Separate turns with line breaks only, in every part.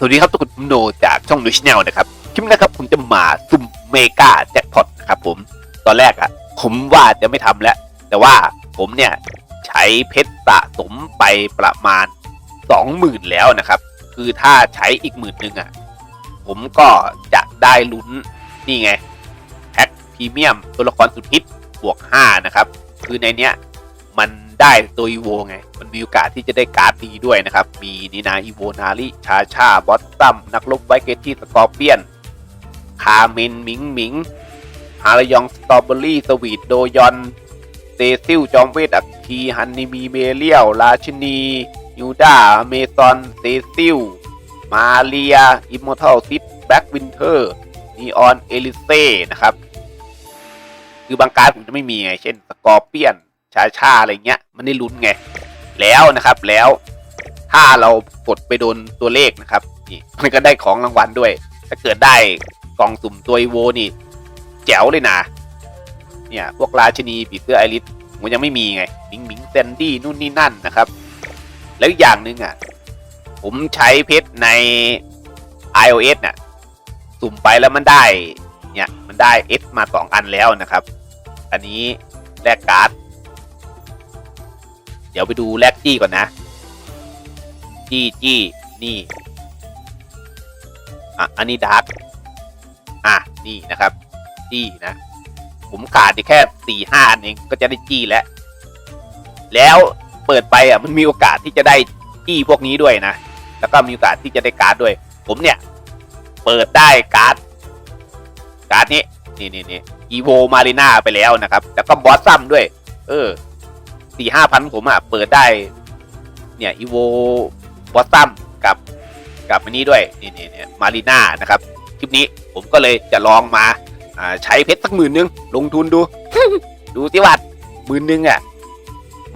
สวัสดีครับทุกคนผมโนจากช่องดูชแนลนะครับ คลิปนี้นะครับผมจะมาสุ่มเมกาแจ็คพอตนะครับผม ตอนแรกอะ่ะ ผมว่าจะไม่ทำแล้ว แต่ว่าผมเนี่ย ใช้เพชรสะสมไปประมาณสองหมื่นแล้วนะครับ คือถ้าใช้อีกหมื่นหนึ่งอะ ผมก็จะได้ลุ้นนี่ไง แพ็คพรีเมียมตัวละครสุดฮิตบวก 5 นะครับ คือในเนี้ยมัน ได้ตัวอีโวไง มันมีโอกาสที่จะได้การ์ดดีด้วยนะครับ มีนีนาอีโวนาริชาชาบอสซัมนักลบไวเกตที่สกอร์เปียน คาเมนมิงมิงฮารยองสตรอเบอรี่สวีทโดยอนเซซิลจอมเวทอัคคีฮันนิมีเมเลียวราชินียูดาเมซอนเซซิลมาเรียอิมมอร์ทัลซิดแบ็กวินเทอร์นีออนเอลิเซ่นะครับ คือบางการดผมจะไม่มีไง เช่นสกอร์เปียน ชาชาอะไรเงี้ยมันได้ลุ้นไง แล้วนะครับแล้วถ้าเรากดไปโดนตัวเลขนะครับนี่มันก็ได้ของรางวัลด้วย ถ้าเกิดได้กล่องสุ่มตัวโวนี่แจ๋วเลยนะเนี่ยพวกราชินีผีเสื้อไอริสมันยังไม่มีไงมิงมิงแซนดี้นู่นนี่นั่นนะครับ แล้วอย่างหนึ่งอะผมใช้เพชรใน iOS น่ะสุ่มไปแล้วมันได้เนี่ยมันได้ S มาสองอันแล้วนะครับ อันนี้แลกการ์ด เดี๋ยวไปดูแลกจี้ก่อนนะ จี้จี้นี่ อะ อันนี้ดาร์กอะ นี่นะครับ จี้นะ ผมขาดแค่สี่ห้าอันเองก็จะได้จี้แล้ว แล้วเปิดไปอะมันมีโอกาสที่จะได้จี้พวกนี้ด้วยนะ แล้วก็มีโอกาสที่จะได้การ์ดด้วย ผมเนี่ย เปิดได้การ์ด การ์ดนี้ นี่นี่นี่อีโวมารีนาไปแล้วนะครับ แล้วก็บอสซัมด้วย เออ สี่ห้าพันผมอะเปิดได้ เนี่ยอีโวบอสซัมกับกับอันนี้ด้วยนี่นี่เนี่ยมารีน่านะครับคลิปนี้ผมก็เลยจะลองมาอ่าใช้เพชรสักหมื่นนึง ลงทุนดู ดูสิว่าหมื่นนึงอะ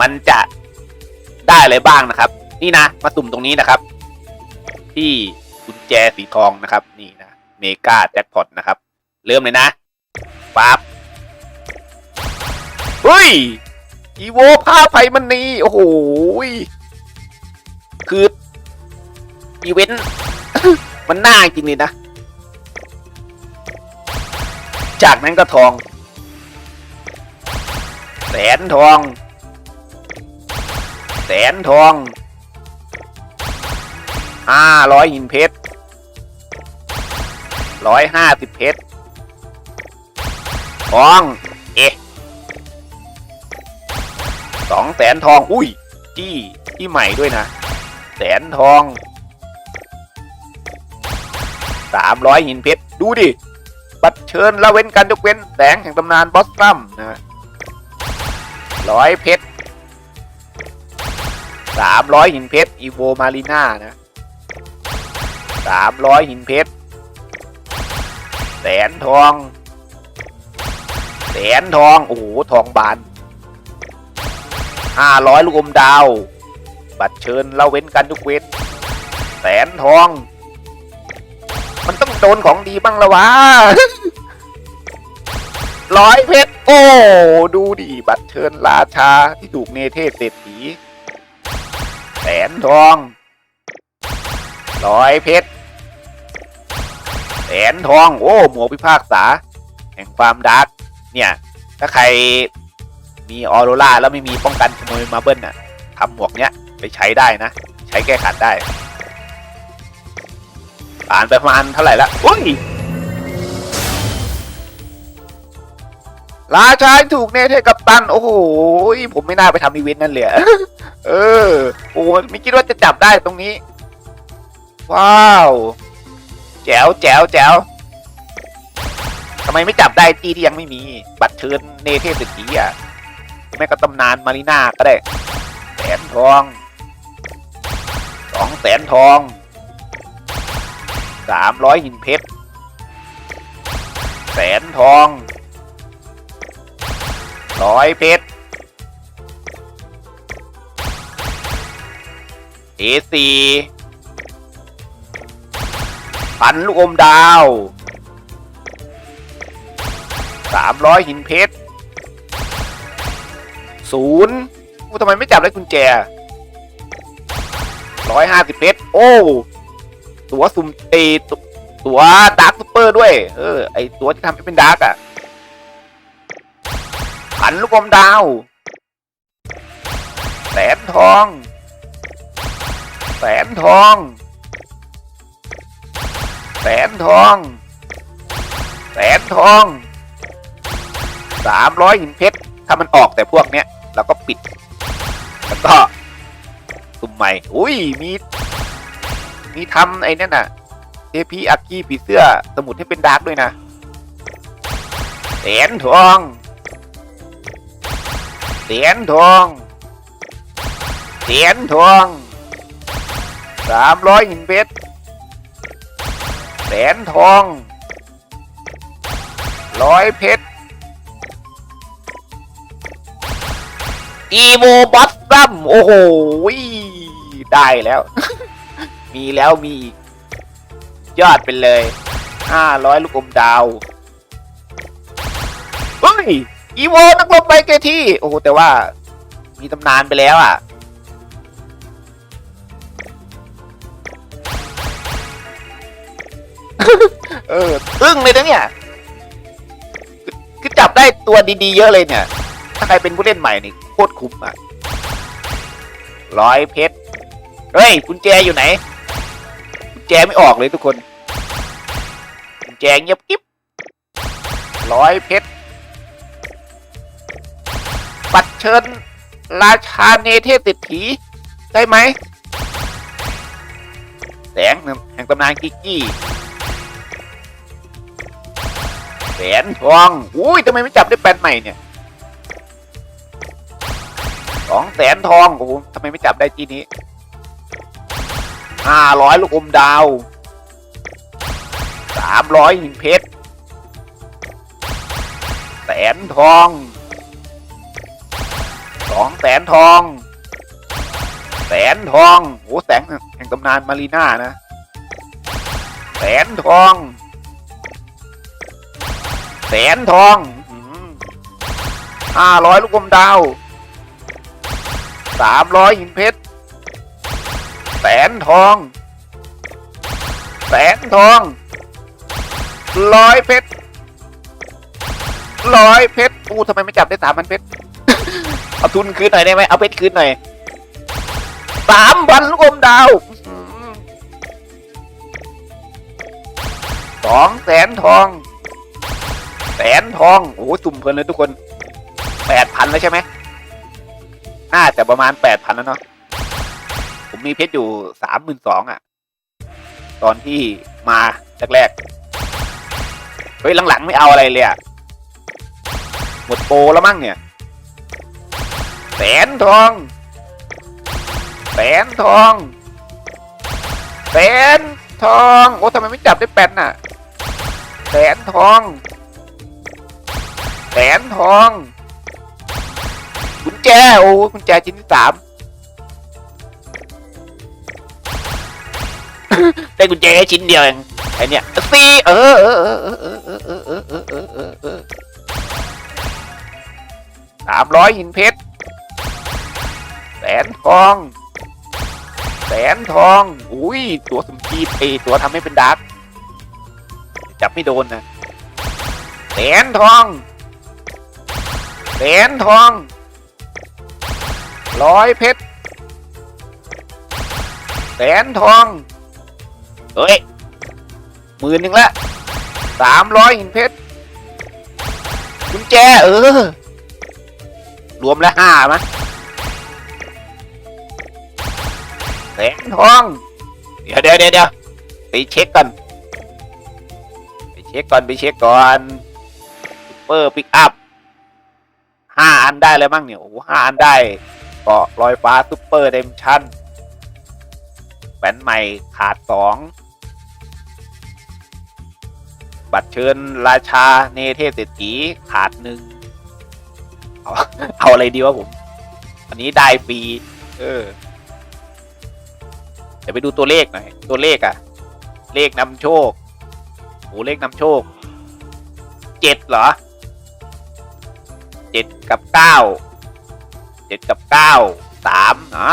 มันจะได้อะไรบ้างนะครับ นี่นะ มาสุ่มตรงนี้นะครับ ที่กุญแจสีทองนะครับนี่นะเมกาแจ็คพอตนะครับ เริ่มเลยนะปั๊บเฮ้ย อีโวผ้าไพมันนีโอ้โหคืออีเวนต์มันน่าจริงเลยนะ จากนั้นก็ทอง แสนทอง แสนทองห้าร้อยหินเพชรร้อยห้าสิบเพชรทอง สองแสนทอง อุ้ยจี้ที่ใหม่ด้วยนะ แสนทองสามร้อยหินเพชร ดูดิ บัตรเชิญละเว้นการยกเว้นแสงแห่งตำนานบอสซัมนะฮะร้อยเพชรสามร้อยหินเพชร อีโวมารีน่านะสามร้อยหินเพชร แสนทอง แสนทอง โอ้โห ทองบาน ห้าร้อยลูกอมดาว บัตรเชิญเละเว้นกันทุกเว้นแสนทอง มันต้องโดนของดีบ้างละวะร้อยเพชร โอ้ ดูดิ บัตรเชิญราชาที่ถูกเนเธศเศรษฐีแสนทองร้อยเพชรแสนทอง โอ้ หมวกพิพากษา แห่งความดาร์กเนี่ย ถ้าใคร มีออโรราแล้วไม่มีป้องกันขโมยมาเบิ้ลน่ะทำหมวกเนี้ยไปใช้ได้นะ ใช้แก้ขัดได้ผ่านไปประมาณเท่าไหร่ละอุ้ยราชาถูกเนเธอร์กับตัน โอ้โห ผมไม่น่าไปทำอีเวนต์นั่นเลยเออ โอ้ไม่คิดว่าจะจับได้ตรงนี้ ว้าว แจ๋วแจ๋วแจ๋วทำไมไม่จับได้ที่ที่ยังไม่มี บัตรเชิญเนเธเศรษฐีอะ แม่ก็ตำนานมารีนาก็ได้แสนทองสองแสนทองสามร้อยหินเพชรแสนทองร้อยเพชรเอซีพันลูกอมดาวสามร้อยหินเพชร ศูนย์ทำไมไม่จับได้กุญแจร้อยห้าสิบเพชรโอ้ตัวซุ่มไอตัวตัวดาร์คซูเปอร์ด้วย เออ ไอตัวที่ทำให้เป็นดาร์กอะขันลูกอมดาวแสนทองแสนทองแสนทองแสนทองสามร้อยหินเพชรถ้ามันออกแต่พวกเนี้ย เราก็ปิด แล้วก็สุ่มใหม่ อุ้ย มี มีทำไอ้นั่นน่ะเทพีอักกี้ผีเสื้อสมุดให้เป็นดาร์กด้วยนะแสนทองแสนทองแสนทองสามร้อยหินเพชรแสนทองร้อยเพชร อีโมบัสซัมโอ้โหได้แล้ว มีแล้วมีอีกยอดไปเลยห้าร้อยลูกอมดาวเฮ้ยอีโวนักรบไปเกที่ โอ้โห แต่ว่ามีตำนานไปแล้วอะ เอออึ้งเลยนะเนี่ยคือคือจับได้ตัวดีๆเยอะเลยเนี่ย ถ้าใครเป็นผู้เล่นใหม่นี่ โคตรคุ้มอะร้อยเพชร เฮ้ยกุญแจอยู่ไหนกุญแจไม่ออกเลยทุกคนกุญแจเงียบกิ๊บร้อยเพชรบัตรเชิญราชาเนเทศเศรษฐีได้ไหมแสงแห่งตำนานกิกกี้แสนทองอุ้ยทำไมไม่จับได้แปนใหม่เนี่ย สองแสนทองโอ้โหทำไมไม่จับได้ทีนี้ห้าร้อยลูกอมดาวสามร้อยหินเพชรแสนทองสองแสนทองแสนทองโอ้แสงแห่งตำนานมารีน่านะแสนทองแสนทองห้าร้อยลูกอมดาว สามร้อยหินเพชรแสนทอง แสนทองร้อยเพชรร้อยเพชรอู้ทำไมไม่จับได้สามพันเพชร เอาทุนคืนหน่อยได้ไหมเอาเพชรคืนหน่อยสามพันลูกอมดาวสองแสนทอง แสนทอง โอ้โหจุ่มเพลินเลยทุกคนแปดพันแล้วใช่ไหม น่าจะประมาณแปดพันแล้วเนาะผมมีเพชรอยู่สามหมื่นสองอะ ตอนที่มาแรกๆเฮ้ยหลังๆไม่เอาอะไรเลยอะหมดโปรแล้วมั้งเนี่ยแสนทองแสนทองแสนทองโอ้ทำไมไม่จับได้แปดน่ะแสนทองแสนทอง ญแจ โอ้กุญแจชิ้นที่สามได้กุญแจแค่ชิ้นเดียวเองไอเนี่ยสี่เออเออเออเออเออเออเออเออเออเออเออสามร้อยหินเพชรแสนทองแสนทอง อุ้ย ตัวสมจีไอตัวทำให้เป็นดาร์กจับไม่โดนนะแสนทองแสนทอง ร้อยเพชรแสนทอง เฮ้ยหมื่นหนึ่งละสามร้อยหินเพชรกุญแจเออ รวมแล้วห้ามะแสนทอง เดี๋ยวเดี๋ยวเดี๋ยวเดี๋ยวไปเช็คก่อนไปเช็คก่อนไปเช็คก่อนซุปเปอร์ปิกอัพห้าอันได้เลยมั้งเนี่ยโอ้โหห้าอันได้ เกาะลอยฟ้าซุปเปอร์เดมชั่นแหวนใหม่ขาดสองบัตรเชิญราชาเนเทศเศรษฐีขาดหนึ่งเอาเอาอะไรดีวะผม อันนี้ได้ฟรีเออ เดี๋ยวไปดูตัวเลขหน่อย ตัวเลขอะเลขนำโชคโอ้เลขนำโชค เจ็ดเหรอ เจ็ดกับเก้า จ็ดกับเก้าสามอ่า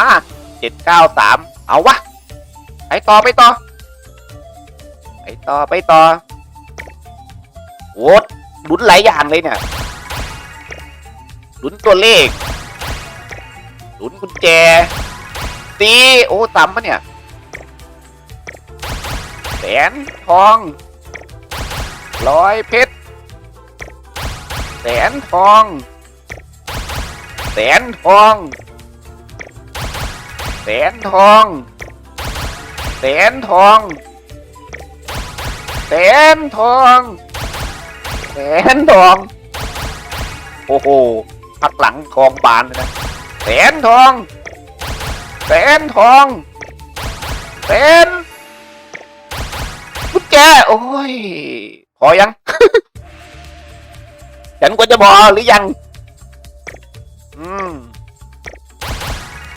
เจ็ดเก้าสามเอาวะไปต่อไปต่อต่อไปต่อโอ้ลุ้นหลายอย่างเลยเนี่ยลุ้นตัวเลขลุ้นกุญแจตีโอ้ต่ำปะเนี่ยแสนทองร้อยเพชรแสนทอง นทอง แสนทอง แสนทอง แสนทอง แสนทอง โอ้โหพักหลังทองบานเลยนะ แสนทอง แสนทอง แสนกุญแจโอ้ย พอยัง ฉันควรจะพอหรือยัง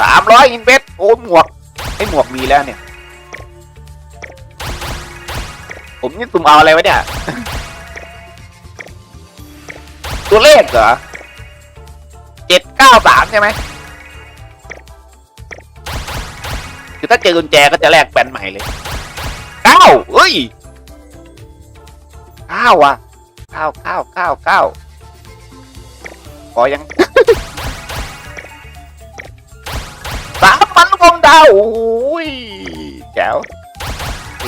สามร้อยอินเวสโอ้หมวกไอ้หมวกมีแล้วเนี่ย ผมนี่สุ่มเอาอะไรไว้เนี่ย ตัวเลขเหรอเจ็ดเก้าสามใช่ไหมคือถ้าเจอกุญแจก็จะแลกแบนใหม่เลยเก้าเอ้ยเก้าอะเก้าเก้าเก้าเก้าพอยัง มันลูกอมดาวโอ้ยแจ๋ว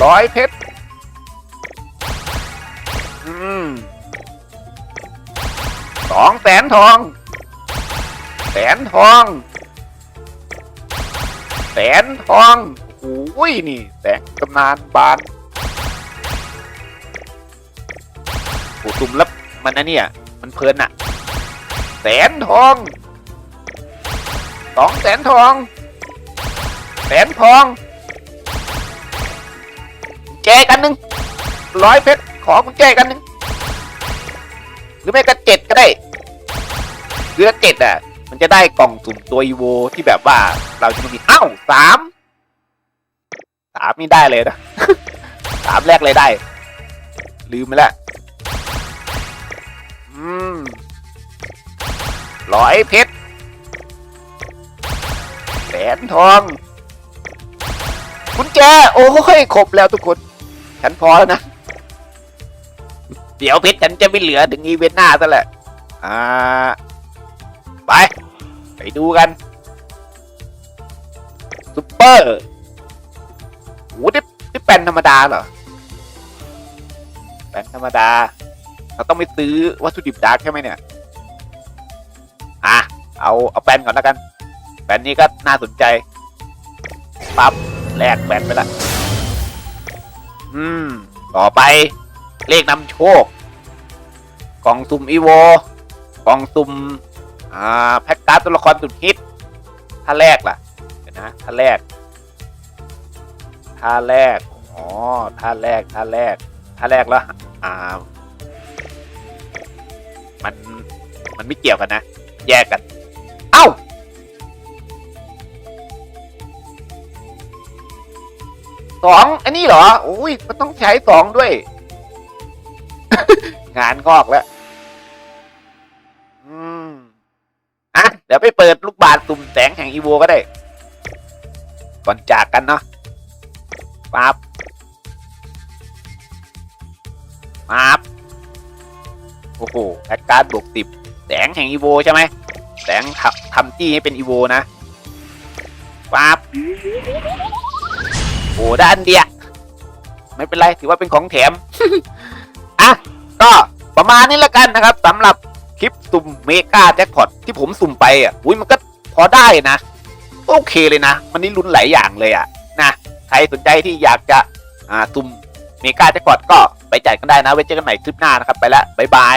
ร้อยเพชรสองแสนทอง แสนทอง แสนทองโอ้ยนี่แสงกำนานบานโอ้ตุ่มแล้วมันนะเนี่ย มันเพลินอะแสนทองสองแสนทอง แสนทอง แจกันหนึ่งร้อยเพชรขอกุญแจกันหนึ่งหรือไม่ก็เจ็ดก็ได้หรือถ้าเจ็ดอะ มันจะได้กล่องสุ่มตัวอีโวที่แบบว่าเราจะมีอ้าวสามสามนี่ได้เลยนะสามแรกเลยได้ ลืมไปแล้วอืมร้อยเพชรแสนทอง กุญแจโอ้ยครบแล้วทุกคน ฉันพอแล้วนะ เดี๋ยวเพชรฉันจะไม่เหลือถึงอีเวนต์หน้าซะแหละอ่าไป ไปดูกันซุปเปอร์โอ้ได้ได้แปนธรรมดาเหรอแปนธรรมดา เราต้องไปซื้อวัตถุดิบดาร์กใช่ไหมเนี่ยอะเอาเอาแปนก่อนแล้วกันแปนนี้ก็น่าสนใจปั๊บ แลกแปนไปละอืม ต่อไป เลขนำโชค กล่องสุ่มอีโว กล่องสุ่มอ่า แพ็กการ์ดตัวละครสุดฮิตท่าแรกล่ะเดี๋ยวนะท่าแรกท่าแรก อ๋อท่าแรกท่าแรกท่าแรกแล้ว อ่า มัน มันไม่เกี่ยวกันนะ แยกกัน เอ้า สองอันนี้เหรออุ้ยมันต้องใช้สองด้วย งานงอกแล้วอืมอะเดี๋ยวไปเปิดลูกบาศก์สุ่มแสงแห่งอีโวก็ได้ก่อนจากกันเนาะปั๊บปั๊บโอ้โหแอดการ์ดบวกสิบแสงแห่งอีโวใช่ไหมแสงทำทำจี้ให้เป็นอีโวนะปั๊บ โอ้ด้านเดียไม่เป็นไรถือว่าเป็นของแถม อะ ก็ประมาณนี้ละกันนะครับสำหรับคลิปสุ่มเมกาแจ็คพอตที่ผมสุ่มไปอะอุ้ยมันก็พอได้นะ โอเคเลยนะ มันนี่ลุ้นหลายอย่างเลยอะนะใครสนใจที่อยากจะอ่าสุ่มเมกาแจ็คพอตก็ไปจ่ายกันได้นะไว้เจอกันใหม่คลิปหน้านะครับไปแล้วบ๊ายบาย